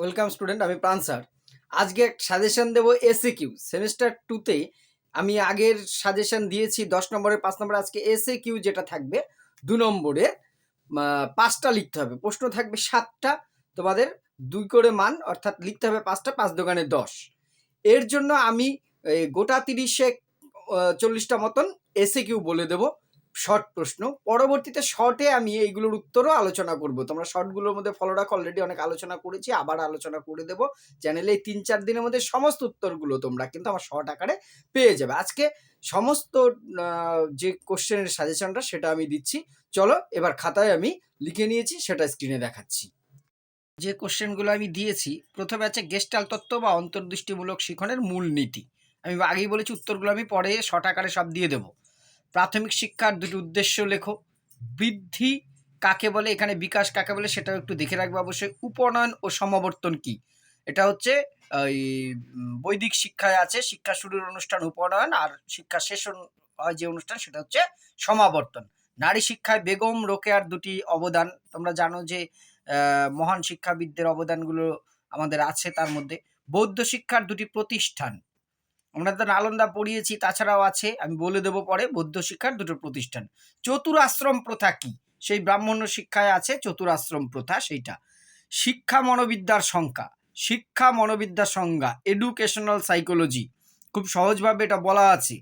Welcome student, আমি প্রাণ sir. আজকে সাজেশন দেবো এসএ কিউ সেমিস্টার টুতে আমি আগের সাজেশন দিয়েছি দশ নম্বরের পাঁচ নম্বরে। আজকে এসএ কিউ যেটা থাকবে, দু নম্বরে পাঁচটা লিখতে হবে। প্রশ্ন থাকবে সাতটা, তোমাদের দুই করে মান, অর্থাৎ লিখতে হবে পাঁচটা, পাঁচ দোকানে দশ। এর জন্য আমি গোটা তিরিশে চল্লিশটা মতন এসএ কিউ বলে দেবো। শর্ট প্রশ্ন। পরবর্তীতে শর্টে আমি এইগুলোর উত্তরও আলোচনা করব। তোমরা শর্টগুলোর মধ্যে ফলো রাখো অলরেডি অনেক আলোচনা করেছি, আবার আলোচনা করে দেবো। চ্যানেলে এই তিন চার দিনের মধ্যে সমস্ত উত্তরগুলো তোমরা কিন্তু আমার শর্ট আকারে পেয়ে যাবে। আজকে সমস্ত যে কোশ্চেনের সাজেশনটা সেটা আমি দিচ্ছি। চলো, এবার খাতায় আমি লিখে নিয়েছি, সেটা স্ক্রিনে দেখাচ্ছি। যে কোশ্চেনগুলো আমি দিয়েছি, প্রথমে আছে গেস্টাল তত্ত্ব বা অন্তর্দৃষ্টিমূলক শিখনের মূল নীতি আমি আগেই বলেছি, উত্তরগুলো আমি পরে শর্ট আকারে সব দিয়ে দেবো। প্রাথমিক শিক্ষার দুটি উদ্দেশ্য লেখো। বৃদ্ধি কাকে বলে? এখানে বিকাশ কাকে বলে সেটাও একটু দেখে রাখবে অবশ্যই। উপনয়ন ও সমাবর্তন কি? এটা হচ্ছে, ওই বৈদিক শিক্ষায় আছে, শিক্ষা শুরুর অনুষ্ঠান উপনয়ন আর শিক্ষা শেষ হয় যে অনুষ্ঠান সেটা হচ্ছে সমাবর্তন। নারী শিক্ষায় বেগম রোকেয়ার দুটি অবদান। তোমরা জানো যে মহান শিক্ষাবিদদের অবদানগুলো আমাদের আছে তার মধ্যে। বৌদ্ধ শিক্ষার দুটি প্রতিষ্ঠান। আমরা তো নালন্দা পড়িয়েছি, তাছাড়াও আছে, আমি বলে দেবো পরে, বৌদ্ধ শিক্ষার দুটো প্রতিষ্ঠান। চতুরাশ্রম প্রথা কি? সেই ব্রাহ্মণ্য শিক্ষায় আছে, চতুরাশ্রম প্রথা সেইটা। শিক্ষা মনোবিদ্যার সংখ্যা। শিক্ষা মনোবিদ্যার সংজ্ঞা এডুকেশনাল সাইকোলজি খুব সহজভাবে এটা বলা আছে।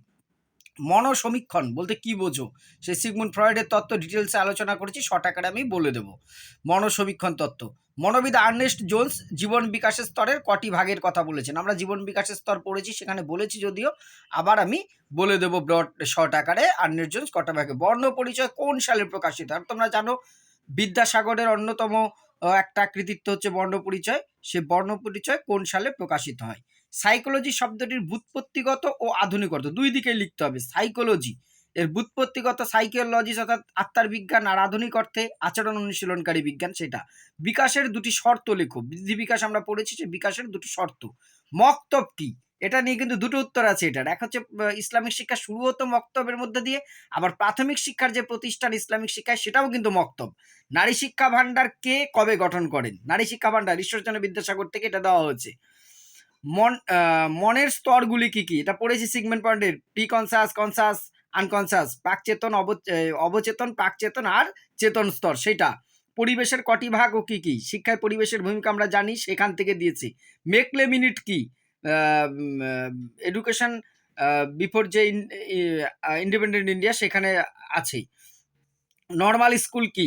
মনসমীক্ষণ বলতে কি বোঝো? সেই সিগমুন্ড ফ্রয়েডের তত্ত্ব ডিটেলসে আলোচনা করেছি শর্ট আকারে আমি বলে দেবো। মনসমীক্ষণ তত্ত্ব। মনোবিদ আর্নেস্ট জোন্স জীবন বিকাশের স্তরের কটি ভাগের কথা বলেছেন। আমরা জীবন বিকাশের স্তর পড়েছি, সেখানে বলেছি যদিও, আবার আমি বলে দেবো ব্রড শর্ট আকারে আর্নেস্ট জোন্স কটা ভাগে। বর্ণ পরিচয় কোন সালে প্রকাশিত? আর তোমরা জানো, বিদ্যাসাগরের অন্যতম একটা কৃতিত্ব হচ্ছে বর্ণ পরিচয়। সে বর্ণ পরিচয় কোন সালে প্রকাশিত হয়? সাইকোলজি শব্দটির বুৎপত্তিগত ও আধুনিক অর্থ দুই দিকেই লিখতে হবে সাইকোলজি এর বুৎপত্তিগত সাইকোলজি অর্থাৎ আত্মার বিজ্ঞান আর আধুনিক অর্থে আচরণ অনুশীলনকারী বিজ্ঞান সেটা। বিকাশের দুটি শর্ত লেখো, বৃদ্ধি বিকাশ আমরা পড়েছি যে বিকাশের দুটি শর্ত। মক্তব কি? এটা নিয়ে কিন্তু দুটো উত্তর আছে এটার। এক হচ্ছে ইসলামিক শিক্ষা শুরু হতো মক্তবের মধ্যে দিয়ে, আবার প্রাথমিক শিক্ষার যে প্রতিষ্ঠান ইসলামিক শিক্ষায়, সেটাও কিন্তু মক্তব। নারী শিক্ষা ভান্ডার কে কবে গঠন করেন? নারী শিক্ষা ভান্ডার ঈশ্বরচন্দ্র বিদ্যাসাগর থেকে এটা দেওয়া হয়েছে। মন মনের স্তরগুলি কি কি? এটা পড়েছি সিগমেন্ট পয়েন্টের প্রি কনসাস কনসাস আনকনসাস প্রাক চেতন অব- অবচেতন প্রাক চেতন আর চেতন স্তর সেটা পরিবেশের কটি ভাগ ও কি কি? শিক্ষায় পরিবেশের ভূমিকা আমরা জানি, সেখান থেকে দিয়েছি। মেকলে মিনিট কি এডুকেশন বিফোর যে ইন্ডিপেন্ডেন্ট ইন্ডিয়া সেখানে আছেই নর্মাল স্কুল কি?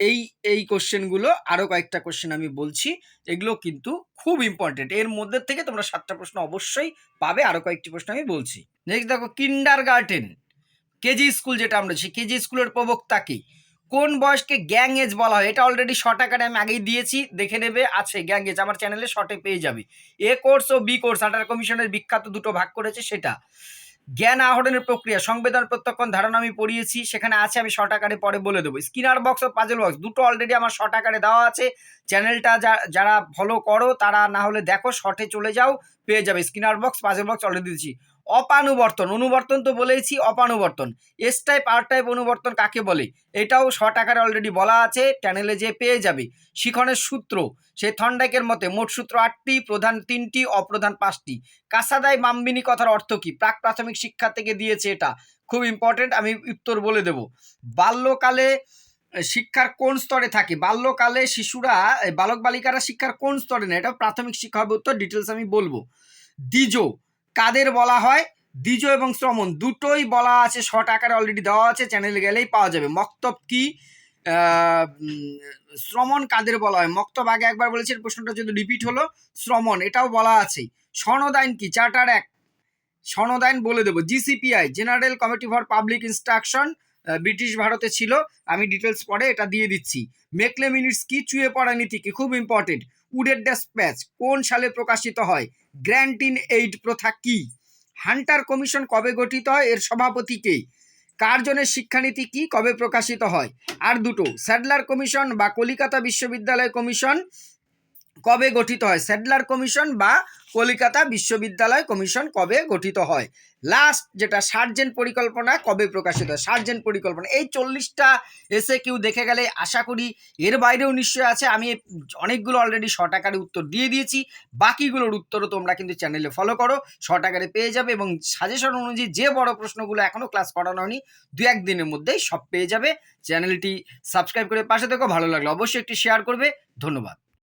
এই এই কোশ্চেনগুলো আরও কয়েকটা কোশ্চেন আমি বলছি, এগুলো কিন্তু খুব ইম্পর্টেন্ট এর মধ্যে থেকে তোমরা সাতটা প্রশ্ন অবশ্যই পাবে আরও কয়েকটি প্রশ্ন আমি বলছি। নেক্সট দেখো কিন্ডার গার্ডেন কেজি স্কুল যেটা আমরা সেই কেজি স্কুলের প্রবক্তা কি? কোন বয়সকে গ্যাং এজ বলা হয়? এটা অলরেডি শর্ট আকারে আমি আগেই দিয়েছি, দেখে নেবে, আছে গ্যাং এজ আমার চ্যানেলে শর্টে পেয়ে যাবে। এ কোর্স ও বি কোর্স আটার কমিশনের বিখ্যাত দুটো ভাগ করেছে সেটা। জ্ঞান আহরণের প্রক্রিয়া, সংবেদন প্রত্যক্ষণ ধারণা আমি পড়িয়েছি, সেখানে আছে, আমি শর্ট আকারে পরে বলে দেবো। স্কিনার বক্স ও পাজল বক্স, দুটো অলরেডি আমার শর্ট আকারে দেওয়া আছে। চ্যানেলটা যারা ফলো করো, তারা না হলে দেখো, শর্টে চলে যাও, পেয়ে যাবে। Skinner box, puzzle box already দিয়েছি। অপানুবর্তন, অনুবর্তন তো বলেইছি অপানুবর্তন। এস টাইপ আর টাইপ অনুবর্তন কাকে বলে? এটাও শর্ট আকারে অলরেডি বলা আছে চ্যানেলে যে পেয়ে যাবে। শিখনের সূত্র সেই থন্ডাইকের মতে মোট সূত্র আটটি, প্রধান তিনটি, অপ্রধান পাঁচটি। কাসাদাই মাম্বিনী কথার অর্থ কি? প্রাক প্রাথমিক শিক্ষা থেকে দিয়েছে এটা। খুব ইম্পর্টেন্ট আমি উত্তর বলে দেব। বাল্যকালে শিক্ষার কোন স্তরে থাকে? বাল্যকালে শিশুরা বালক বালিকারা শিক্ষার কোন স্তরে নেয়? এটা প্রাথমিক শিক্ষা হবে উত্তর ডিটেলস আমি বলব। দ্বিজ কাদের বলা হয়? দ্বিজ এবং শ্রমণ। দুটোই বলা আছে, শর্ট আকারে অলরেডি দেওয়া আছে চ্যানেলে গেলেই পাওয়া যাবে। মক্তব কি? শ্রমণ কাদের বলা হয়? মক্তব আগে একবার বলেছি প্রশ্নটা যদি রিপিট হলো, শ্রমণ, এটাও বলা আছে। সনদাইন কি? চার্টার এক সনদাইন বলে দেবো। GCPI general committee for public instruction British ভারতে ছিল, আমি ডিটেলস পরে এটা দিয়ে দিচ্ছি। মেকলে মিনিটস কি চুয়ে পড়া নীতি কি খুব ইম্পর্টেন্ট উডের ড্যাসপ্যাচ কোন সালে প্রকাশিত হয়? গ্র্যান্ট ইন এইড প্রথা কি? হান্টার কমিশন কবে গঠিত হয়? এর সভাপতি কে? কার্জনের শিক্ষানীতি কি? কবে প্রকাশিত হয়? আর দুটো, স্যাডলার কমিশন বা কলিকাতা বিশ্ববিদ্যালয় কমিশন কবে গঠিত হয়? স্যাডলার কমিশন বা কলকাতা বিশ্ববিদ্যালয় কমিশন কবে গঠিত হয়? লাস্ট যেটা সার্জেন্ট পরিকল্পনা কবে প্রকাশিত হয়? সার্জেন্ট পরিকল্পনা। এই চল্লিশটা এসে কেউ দেখে গেলে আশা করি এর বাইরেও নিশ্চয়ই আছে। আমি অনেকগুলো অলরেডি শর্ট আকারে উত্তর দিয়ে দিয়েছি। বাকিগুলোর উত্তরও তোমরা কিন্তু চ্যানেলে ফলো করো। শর্ট আকারে পেয়ে যাবে এবং সাজেশন অনুযায়ী যে বড় প্রশ্নগুলো এখনও ক্লাস করানো হয়নি, দু একদিনের মধ্যেই সব পেয়ে যাবে। চ্যানেলটি সাবস্ক্রাইব করে পাশে থেকো। ভালো লাগল অবশ্যই একটি শেয়ার করবে। ধন্যবাদ।